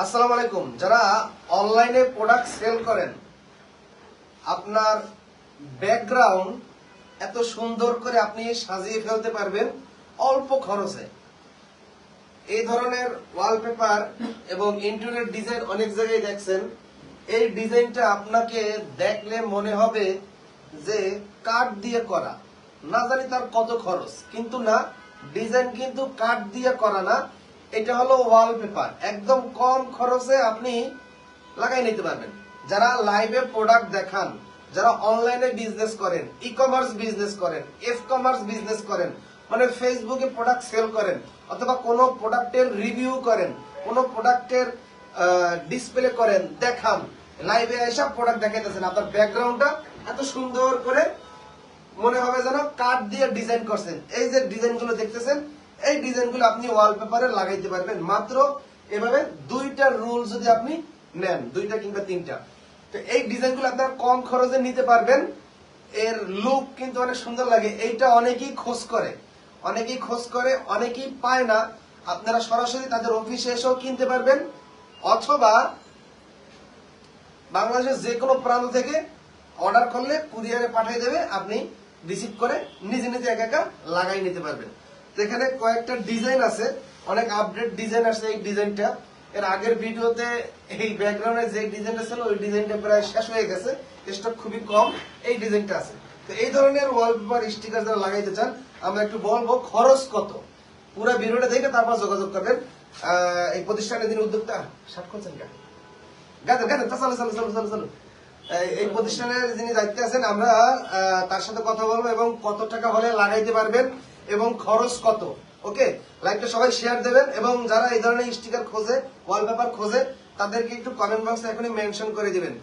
আসসালামু আলাইকুম। যারা অনলাইনে প্রোডাক্ট সেল করেন, আপনার ব্যাকগ্রাউন্ড এত সুন্দর করে আপনি সাজিয়ে ফেলতে পারবেন অল্প খরচে। এই ধরনের ওয়ালপেপার এবং ইন্টারনেট ডিজাইন অনেক জায়গায় দেখছেন। এই ডিজাইনটা আপনাকে দেখলে মনে হবে যে কাঠ দিয়ে করা। না জানি তার কত খরচ, কিন্তু না, ডিজাইন কিন্তু কাঠ দিয়ে করা না এটা হলো ওয়ালপেপার একদম কম খরচে আপনি লাগাই নিতে পারবেন। যারা লাইভে প্রোডাক্ট দেখান, যারা অনলাইনে বিজনেস করেন ই কমার্স বিজনেস করেন এফ কমার্স বিজনেস করেন মানে ফেসবুকে প্রোডাক্ট সেল করেন, অথবা কোনো প্রোডাক্টের রিভিউ করেন, কোনো প্রোডাক্টের ডিসপ্লে করেন, দেখান লাইভে এসব প্রোডাক্ট দেখাইতেছেন, আপনার ব্যাকগ্রাউন্ডটা এত সুন্দর করে মনে হবে যেন কাঠ দিয়ে ডিজাইন করছেন। এই যে ডিজাইনগুলো দেখতেছেন এই ডিজাইনগুলো আপনি ওয়ালপেপারে লাগাইতে পারবেন। মাত্র এভাবে দুইটা রুল যদি আপনি নেন, দুইটা কিংবা তিনটা। তো এই ডিজাইনগুলো আপনার কম খরচে নিতে পারবেন। এর লুক কিন্তু অনেক সুন্দর লাগে। এইটা অনেকেই খোঁজ করে। অনেকেই খোঁজ করে, অনেকেই পায় না। আপনারা সরাসরি তাদের অফিসে এসেও কিনতে পারবেন। অথবা বাংলাদেশের যে কোনো প্রান্ত থেকে অর্ডার করলে কুরিয়ারে পাঠিয়ে দেবে। আপনি রিসিভ করে নিজে নিজে একা একা লাগাই নিতে পারবেন। এখানে কয়েকটা ডিজাইন আছে, অনেক আপডেট ডিজাইন আছে এই ডিজাইনটা। এর আগের ভিডিওতে এই ব্যাকগ্রাউন্ডে যে ডিজাইনটা ছিল, ওই ডিজাইনটা প্রায় শেষ হয়ে গেছে। স্টক খুবই কম এই ডিজাইনটা আছে। তো এই ধরনের ওয়ালপেপার স্টিকার যারা লাগাইতে চান, আমরা একটু বলব খরচ কত? পুরো ভিডিওটা দেখে তারপর যোগাযোগ করবেন। এই প্রতিষ্ঠানের যিনি উদ্যোক্তা, ষাট করছেন কেন? এই- প্রতিষ্ঠানের যিনি দায়িত্বে আছেন, আমরা তার সাথে কথা বলব এবং কত টাকা হলে লাগাইতে পারবেন এবং খরচ কত? ওকে লাইভটা সবাই শেয়ার দেবেন এবং যারা এই ধরনের স্টিকার খোঁজে ওয়ালপেপার খোঁজে, তাদেরকে একটু কমেন্ট বক্সে এখনই মেনশন করে দিবেন।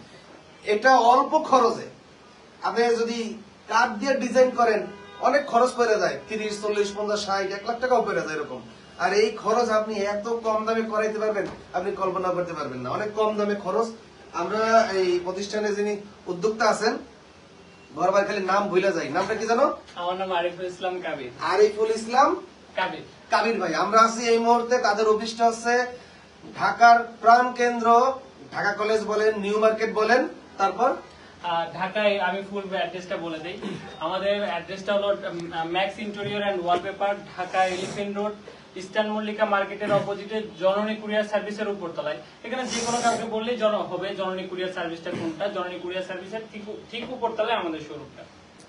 এটা অল্প খরচে। আপনি যদি কাঠ দিয়ে ডিজাইন করেন, অনেক খরচ পড়ে যায়। তিরিশ, চল্লিশ, পঞ্চাশ, ষাট, এক লাখ টাকাও পড়ে যায় এরকম। আর এই খরচ আপনি এত কম দামে করাইতে পারবেন, আপনি কল্পনা করতে পারবেন না। অনেক কম দামে খরচ। আমরা এই প্রতিষ্ঠানে যিনি উদ্যোক্তা আছেন ঘরবার খালি নাম ভুলে যাই। নামটা কি জানো? আমার নাম আরিফুল ইসলাম কাবির। আরিফুল ইসলাম? কাবির। কাবির ভাই আমরা আছি এই মুহূর্তে তাদের অফিসটা হচ্ছে ঢাকার প্রাণ কেন্দ্র। ঢাকা কলেজ বলেন নিউ মার্কেট বলেন তারপর ঢাকায় আমি ফুল অ্যাড্রেসটা বলে দিই। আমাদের অ্যাড্রেসটা হলো max interior and wallpaper Dhaka elephant road eastern Mallika মার্কেটের অপোজিটে জননী কুরিয়ার সার্ভিসের উপরতলায়। এখানে যে কোনো কাউকে বললেই জন হবে জননী কুরিয়ার সার্ভিসটা কোনটা? জননী কুরিয়ার সার্ভিসের ঠিক ঠিক উপরতলায় আমাদের শোরুমটা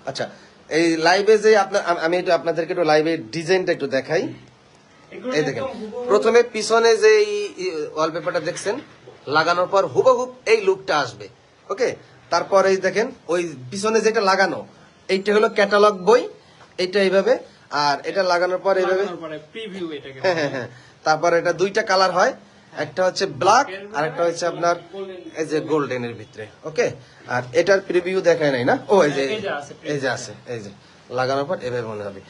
আচ্ছা এই লাইভে যে আপনার আমি একটু আপনাদেরকে একটু লাইভে ডিজাইনটা একটু দেখাই। এই দেখেন প্রথমে পিছনে যে ওয়ালপেপারটা দেখছেন লাগানোর পর হুবহুব এই লুকটা আসবে ওকে তারপর এই দেখেন ওই পিছনে যেটা লাগানো এইটা হলো ক্যাটালগ বই এইটা এইভাবে আর এটা লাগানোর পর এইভাবে হ্যাঁ হ্যাঁ হ্যাঁ। তারপর এটা দুইটা কালার হয় একটা হচ্ছে ব্ল্যাক আর একটা হচ্ছে আপনার এই যে গোল্ডেনের ভিতরে ওকে আর এটার প্রিভিউ দেখায় নাই না? ও এই যে এই যে আছে, এই যে লাগানোর পর এভাবে মনে হবে।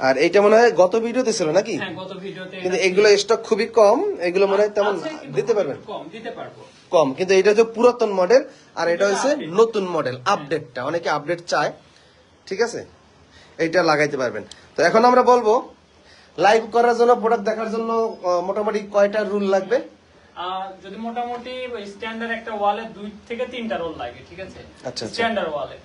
আর এইটা মনে হয় গত ভিডিওতে ছিল নাকি? হ্যাঁ গত ভিডিওতে কিন্তু এগুলো স্টক খুবই কম এগুলো মনে হয় তেমন দিতে পারবেন। কম দিতে পারব। কম। কিন্তু এটা হচ্ছে পুরাতন মডেল আর এটা হচ্ছে নতুন মডেল আপডেটটা অনেকে আপডেট চায় ঠিক আছে? এইটা লাগাইতে পারবেন। তো এখন আমরা বলব লাইভ করার জন্য প্রোডাক্ট দেখার জন্য মোটামুটি কয়টা রুল লাগবে? যদি মোটামুটি স্ট্যান্ডার্ড একটা ওয়ালে দুই থেকে তিনটা রোল লাগে ঠিক আছে? আচ্ছা, আচ্ছা। স্ট্যান্ডার্ড ওয়ালে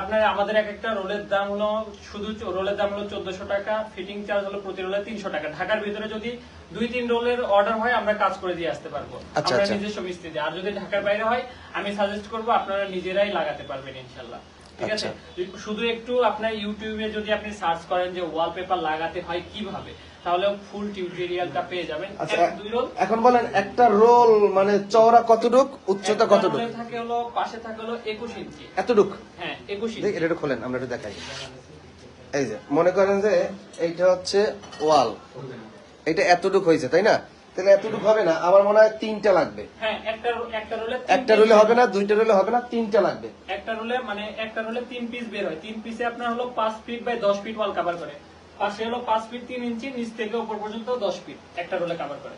আপনার আমাদের এক একটা রোলের দাম হলো শুধু রোলের দাম হলো চোদ্দশো টাকা ফিটিং চার্জ হলো প্রতি রোলে তিনশো টাকা। ঢাকার ভিতরে যদি দুই তিন রোলের অর্ডার হয় আমরা কাজ করে দিয়ে আসতে পারব। আচ্ছা, আমরা আচ্ছা। নিজস্ব মিস্ত্রি দিয়ে। আর যদি ঢাকার বাইরে হয় আমি সাজেস্ট করব আপনারা নিজেরাই লাগাতে পারবেন ইনশাল্লাহ। ঠিক আছে? আচ্ছা। শুধু একটু আপনার ইউটিউবে যদি আপনি সার্চ করেন যে ওয়ালপেপার লাগাতে হয় কীভাবে তাহলে ফুল টিউটোরিয়ালটা পেয়ে যাবেন। দুই রোল। এখন বলেন একটা রোল মানে চওড়া কতটুক উচ্চতা কতটুক? থাকে হলো পাশে থাকে হলো একুশ ইঞ্চি। এতটুক? হ্যাঁ এটা একটু খোলেন আমরা একটু দেখাই। এই যে মনে করেন যে এইটা হচ্ছে ওয়াল। এটা এতটুক হয়েছে তাই না? তাহলে এতটুক হবে না আমার মনে হয় তিনটা লাগবে। হ্যাঁ একটা রুলে হবে না দুইটা রুলে হবে না তিনটা লাগবে। একটা রোলে মানে একটা রোলে তিন পিস বের হয়। তিন পিসে আপনার হলো পাঁচ ফিট বাই দশ ফিট ওয়াল কভার করে। পাশে হলো পাঁচ ফিট তিন ইঞ্চি নিচ থেকে উপর পর্যন্ত দশ ফিট একটা রোলে কভার করে।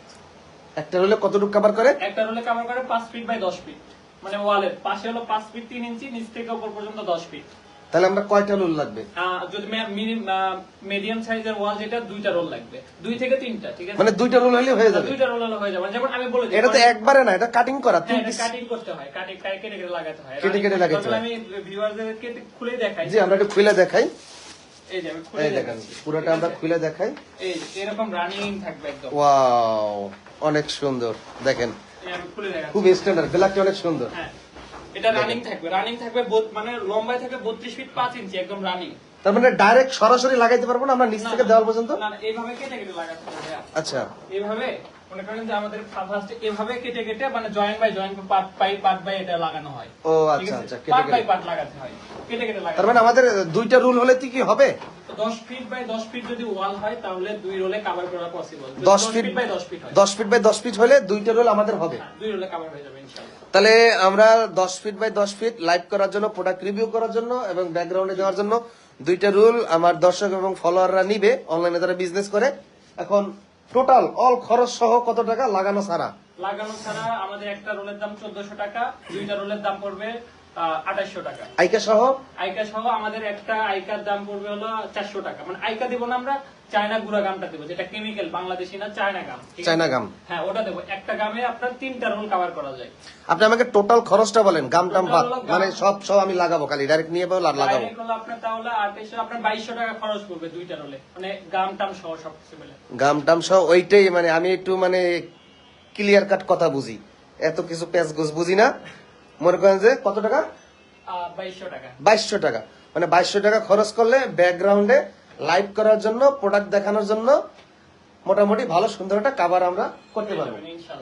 একটা রুলে কতটুক কভার করে? একটা রোলে কভার করে পাঁচ ফিট বাই দশ ফিট মানে ওয়ালের পাশে হলো পাঁচ ফিট তিন ইঞ্চি নিচ থেকে উপর পর্যন্ত দশ ফিট। তাহলে আমরা কয়টা রুল লাগবে? যদি মিডিয়াম সাইজের ওয়াল যেটা দুইটা রোল লাগবে। দুই থেকে তিনটা ঠিক আছে? মানে দুইটা রুল হলে হয়ে যাবে। দুইটা রোল হলে হয়ে যাবে। যেমন আমি বলে এটা তো একবারে না এটা কাটিং করা তিন piece। কাটিং করতে হয়। কাটিং কেটে কেটে লাগাতে হয়। কেটে কেটে লাগাতে হয়। আমি ভিউয়ারদেরকে খুলে দেখাই জি আমরা একটু খুলে দেখাই। এই যে আমি খুলে দেখাচ্ছি। পুরোটা আমরা খুলে দেখাই। এই এরকম রানিং থাকবে একদম। ওয়াও অনেক সুন্দর। দেখেন খুব স্ট্যান্ডার্ড ব্ল্যাকটা অনেক সুন্দর। হ্যাঁ এটা রানিং থাকবে রানিং থাকবে মানে লম্বায় থাকবে বত্রিশ ফিট পাঁচ ইঞ্চি একদম রানিং তার মানে ডাইরেক্ট সরাসরি লাগাইতে পারব না আমরা নিচ থেকে দেওয়াল পর্যন্ত? না না, এইভাবে কেটে কেটে লাগাতে হবে আচ্ছা। এইভাবে মনে করেন যে আমাদের ফার্স্ট এভাবে কেটে কেটে মানে joint by joint part by part by এটা লাগানো হয়। ও আচ্ছা আচ্ছা কেটে পার্ট বাই কেটে। পার্ট লাগাতে হয় কেটে কেটে লাগাতে তার মানে আমাদের দুইটা রুল হলে কি কি হবে? দশ ফিট বাই দশ ফিট যদি ওয়াল হয় তাহলে দুই রোলে কভার করা পসিবল দশ ফিট বাই দশ ফিট হয়। দশ ফিট বাই দশ ফিট হলে দুইটা রোল আমাদের হবে। হ্যাঁ, দুই রোলে কভার হয়ে যাবে ইনশাআল্লাহ। তাহলে আমরা দশ ফিট বাই দশ ফিট লাইভ করার জন্য প্রোডাক্ট রিভিউ করার জন্য এবং ব্যাকগ্রাউন্ডে দেওয়ার জন্য দুইটা রুল আমার দর্শক এবং ফলোয়াররা নিবে অনলাইনে যারা বিজনেস করে। এখন টোটাল অল খরচ সহ কত টাকা? লাগানো ছাড়া। লাগানো ছাড়া আমাদের একটা রোলের দাম চোদ্দশো টাকা দুইটা রোলের দাম পড়বে আঠাশশো টাকা। আইকা সহ? আইকা সহ আমাদের একটা আইকার দাম পড়বে হলো চারশো টাকা। মানে আইকা দিব না আমরা চায়না গুড়া গামটা দেবো যেটা কেমিক্যাল বাংলাদেশি না চায়না গাম। চায়না গাম। হ্যাঁ ওটা দেবো। একটা গামে আপনার তিনটা রোল কভার করা যায়। আপনি আমাকে টোটাল খরচটা বলেন গাম টাম বাদ। মানে সব সব আমি লাগাবো খালি ডাইরেক্ট নিয়ে আর লাগাবো। আপনার তাহলে আপনার বাইশশো টাকা খরচ করবে দুইটা রোলে। মানে গাম টাম সহ সব কিছু মিলে। গাম টাম সহ ওইটাই মানে আমি একটু মানে ক্লিয়ার কাট কথা বুঝি। এত কিছু প্যাচ গোছ বুঝি না। মনে করেন যে কত টাকা? বাইশশো টাকা। মানে বাইশশো টাকা খরচ করলে ব্যাকগ্রাউন্ডে লাইভ করার জন্য প্রোডাক্ট দেখানোর জন্য মোটামুটি ভালো সুন্দর একটা কাভার আমরা করতে পারব।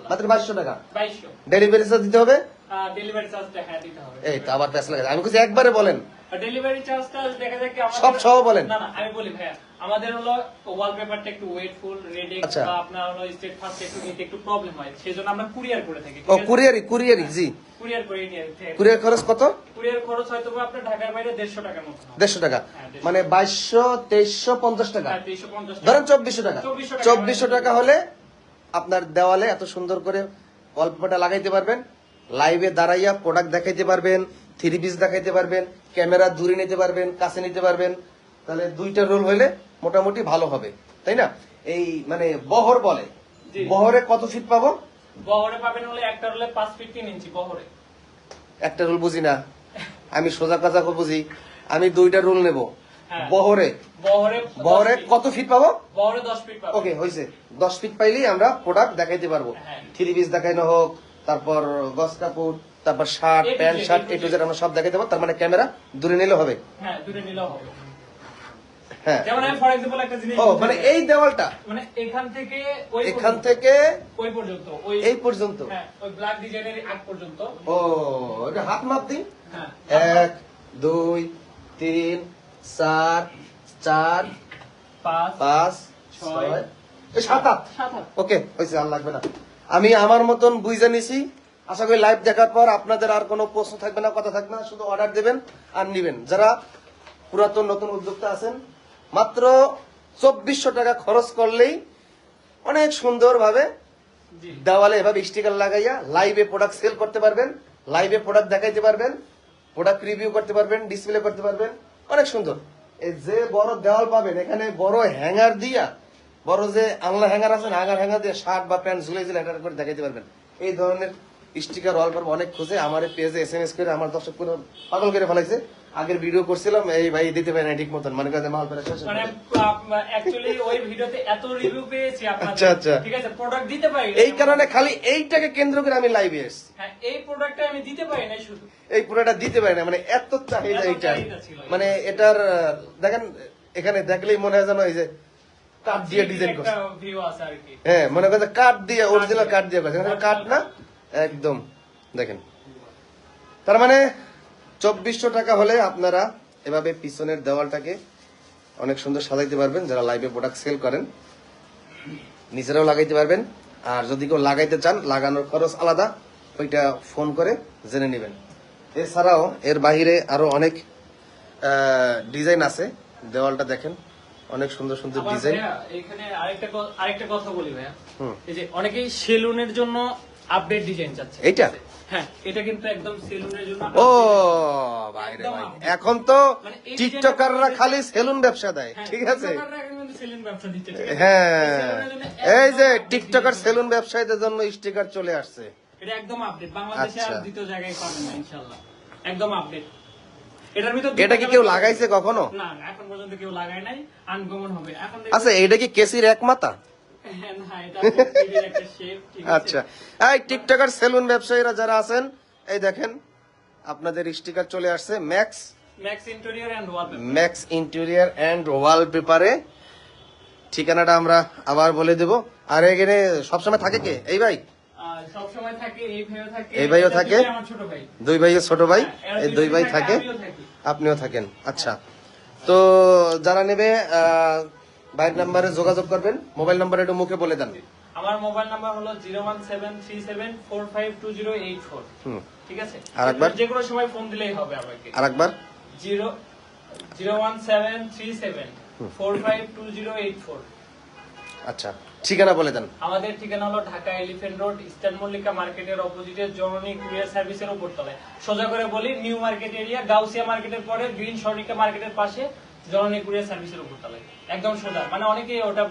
মাত্র বাইশশো টাকা। ডেলিভারি চার্জ দিতে হবে। ডেলিভারি চার্জটা হ্যাঁ দিতে হবে। এই তো আবার প্যাস লাগে। আমি কিছু একবারে বলেন। ডেলিভারি চার্জটা দেখা যায় কি সব সহ বলেন। না না আমি বলি ভাইয়া আমাদের হলো ওয়ালপেপারটা একটু ওয়েটফুল রেডি আচ্ছা। বা আপনার হলো স্টেট ফার্স্ট একটু নিতে একটু প্রবলেম হয় সেজন্য আমরা কুরিয়ার করে থাকি ও কুরিয়ারি কুরিয়ারি জি। কুরিয়ার করে নিয়ে কুরিয়ার খরচ কত? কুরিয়ার খরচ হয়তো আপনার ঢাকার বাইরে টাকার মতো টাকা। হ্যাঁ, মানে বাইশশো তেইশশো পঞ্চাশ টাকা। হ্যাঁ, 350 টাকা। ধরেন চব্বিশশো টাকা। 2400 টাকা। চব্বিশশো টাকা হলে আপনার দেওয়ালে এত সুন্দর করে অল্পটা লাগাইতে পারবেন। লাইভে দাঁড়াইয়া প্রোডাক্ট দেখাইতে পারবেন থ্রি পিস দেখাইতে পারবেন ক্যামেরা দূরে নিতে পারবেন কাছে নিতে পারবেন। তাহলে দুইটা রোল হইলে মোটামুটি ভালো হবে তাই না? এই মানে বহর বলে। বহরে কত ফিট পাবো? বহরে পাবেন হলে একটা হলে পাঁচ ফিট তিন ইঞ্চি বহরে। একটা রোল বুঝি না। আমি সোজা কাজা বুঝি। আমি দুইটা রোল নেব। হ্যাঁ। বহরে। বহরে বহরে কত ফিট পাবো? বহরে দশ ফিট ওকে হয়েছে দশ ফিট পাইলেই আমরা প্রোডাক্ট দেখাইতে পারব। হ্যাঁ। থ্রি পিস দেখানো হোক তারপর গস কাপড় তারপর shirt pant shirt A to A to Z। Z আমরা সব দেখাইতে পারব তার মানে ক্যামেরা দূরে নিলে হবে। হ্যাঁ দূরে নিলেও হবে। হ্যাঁ। যেমন আমি ফর এক্সাম্পল একটা জিনিস ও মানে এই দেওয়ালটা। মানে এখান থেকে ওই এখান থেকে ওই পর্যন্ত ওই এই পর্যন্ত। হ্যাঁ ওই ব্ল্যাক ডিজাইনের আগ পর্যন্ত। ও এটা হাত মাপ দিন। হ্যাঁ এক দুই তিন চার চার পাঁচ পাঁচ ছয়, সাত আট ওকে হয়েছে আর লাগবে না। আমি আমার মতন বুঝে নিছি। আশা করি লাইভ দেখার পর আপনাদের আর কোনো প্রশ্ন থাকবে না কথা থাকবে না শুধু অর্ডার দেবেন আর নিবেন। যারা পুরাতন নতুন উদ্যোক্তা আছেন মাত্র চব্বিশশো টাকা খরচ করলেই অনেক সুন্দরভাবে দেওয়ালে এভাবে স্টিকার লাগাইয়া লাইভে প্রোডাক্ট সেল করতে পারবেন লাইভে প্রোডাক্ট দেখাইতে পারবেন প্রোডাক্ট রিভিউ করতে পারবেন ডিসপ্লে করতে পারবেন। অনেক সুন্দর। এই যে বড় দেওয়াল পাবেন এখানে বড় হ্যাঙ্গার দিয়া বড় যে আংলা হ্যাঙ্গার আছে না হ্যাঙ্গার দিয়ে শার্ট বা প্যান্ট ঝুলে ঝুলে এটা করে দেখাইতে পারবেন। এই ধরনের স্টিকার ওয়ালপেপার অনেক খুঁজে আমার পেজে এস এম এস করে আমার দর্শক পুরো পাগল করে ফেলাইছে। আগের ভিডিও করছিলাম এই ভাই দিতে পারে না ঠিক মতন। মানে কাজে মাল পেলে শেষ মানে অ্যাকচুয়ালি ওই ভিডিওতে এত রিভিউ পেয়েছি আপনাদের। আচ্ছা, আচ্ছা। ঠিক আছে প্রোডাক্ট দিতে পারি এই কারণে খালি এইটাকে কেন্দ্র করে আমি লাইভে এসেছি। হ্যাঁ এই প্রোডাক্টটা আমি দিতে পারি না শুধু। এই পুরোটা দিতে পারি না মানে এত চাহিদা এইটা। মানে এটার দেখেন এখানে দেখলেই মনে হয় যেন এই যে কাঠ দিয়ে ডিজাইন করছে। হ্যাঁ মনে করছে কাঠ দিয়ে অরিজিনাল কাঠ দিয়ে করছে। কাঠ না? একদম। দেখেন। তার মানে চব্বিশশো টাকা হলে আপনারা এভাবে পিছনের দেওয়ালটাকে অনেক সুন্দর সাজাইতে পারবেন। যারা লাইভে প্রোডাক্ট সেল করেন নিজেরাও লাগাইতে পারবেন। আর যদি কেউ লাগাইতে চান লাগানোর খরচ আলাদা। ওইটা ফোন করে জেনে নেবেন। এছাড়াও এর বাহিরে আরও অনেক ডিজাইন আছে। দেওয়ালটা দেখেন। অনেক সুন্দর সুন্দর ডিজাইন এখানে আরেকটা আরেকটা কথা বলি ভাইয়া। এই যে অনেকেই সেলুনের জন্য আপডেট ডিজাইন চাচ্ছে? হ্যাঁ এটা কিন্তু একদম সেলুনের জন্য ও ভাই রে ভাই। এখন তো মানে টিকটকাররা খালি সেলুন ব্যবসা দেয় হ্যাঁ, ঠিক আছে? হ্যাঁ। এই যে টিকটকার সেলুন ব্যবসায়ীদের জন্য স্টিকার চলে আসছে। এটা একদম আপডেট বাংলাদেশে আর আচ্ছা। দ্বিতীয় জায়গায় পাবেন না ইনশাআল্লাহ। একদম আপডেট এটার ভিতর এটা কি কেউ লাগাইছে কখনো? না এখন পর্যন্ত কেউ লাগায় নাই। আনকমন হবে। এখন আচ্ছা এটা কি কেসির এক মাথা? হ্যাঁ, আচ্ছা। এই টিকটকার সেলুন ব্যবসায়ীরা যারা আছেন এই দেখেন আপনাদের স্টিকার চলে আসছে max max interior and wallpaper max interior and ওয়ালপেপারে ঠিকানাটা আমরা আবার বলে দেব। আর এখানে সবসময় থাকে কে? এই ভাই? এই ভাইও থাকে দুই ভাইয়ের ছোট ভাই? হ্যাঁ, এই দুই ভাই থাকি। আপনিও থাকেন। আচ্ছা। তো যারা নেবে ভাইয়ের নাম্বারে যোগাযোগ করবেন। মোবাইল নাম্বার একটু মুখে বলে দেন। আমার মোবাইল নাম্বার হলো zero one seven three seven four five two zero eight four. ঠিক আছে? আরেকবার? যে কোনো সময় ফোন দিলেই হবে আমাকে। আর একবার? Zero zero one seven three seven four five two zero eight four. আচ্ছা ঠিকানা বলে দেন। আমাদের ঠিকানা হলো Dhaka elephant road, eastern Mallika মার্কেটের অপোজিটে জননী কুরিয়ার সার্ভিসের উপর তলায় সোজা করে বলি, নিউ মার্কেট এরিয়া, গাউসিয়া মার্কেটের পরে, গ্রিন সর্ণিকা মার্কেটের পাশে জননী কুরিয়ার সার্ভিসের উপর তলায় একদম সোজা। মানে অনেকেই ওটা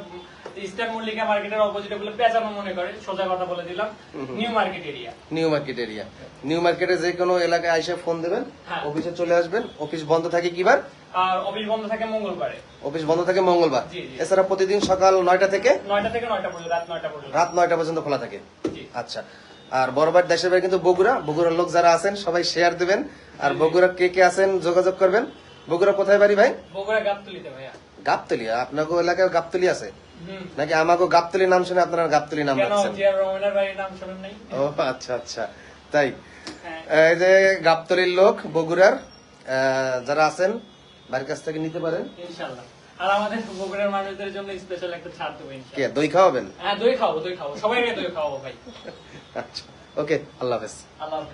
ইস্টার্ন মল্লিকা মার্কেটের অপোজিটে বলে পেঁচানো মনে করে। সোজা কথা বলে দিলাম। New market area new market area new মার্কেটে যে কোনো এলাকায় এসে ফোন দেবেন। হ্যাঁ। অফিসে চলে আসবেন। অফিস বন্ধ থাকে কিবার? আর অফিস বন্ধ থাকে মঙ্গলবারে। অফিস বন্ধ থাকে মঙ্গলবার। এছাড়া প্রতিদিন সকাল নয়টা থেকে নয়টা থেকে নয়টা পর্যন্ত রাত নয়টা পর্যন্ত। রাত নয়টা পর্যন্ত খোলা থাকে। আচ্ছা। আর বড়বার দেশের বাড়ি কিন্তু বগুড়া। বগুড়ার লোক যারা আছেন সবাই শেয়ার দেবেন। আর বগুড়া কে কে আছেন যোগাযোগ করবেন। বগুড়া কোথায় বাড়ি ভাই? বগুড়া গাবতলিতে ভাইয়া। গাবতলি? আপনাকে এলাকায় গাবতলি আছে? নাকি আমাকে গাবতলি নাম শুনে আপনারা গাবতলি নাম রাখছেন ও আচ্ছা আচ্ছা। তাই। হ্যাঁ। এই যে গাবতলির লোক বগুড়ার যারা আছেন বাড়ির কাছ থেকে নিতে পারেন। আর আমাদের বগুড়ার মানুষদের জন্য স্পেশাল একটা ছাড় দেবো কে দই খাওয়াবেন? হ্যাঁ দই খাব দই ভাই। আচ্ছা। ওকে আল্লাহ হাফেজ। আল্লাহ হাফেজ।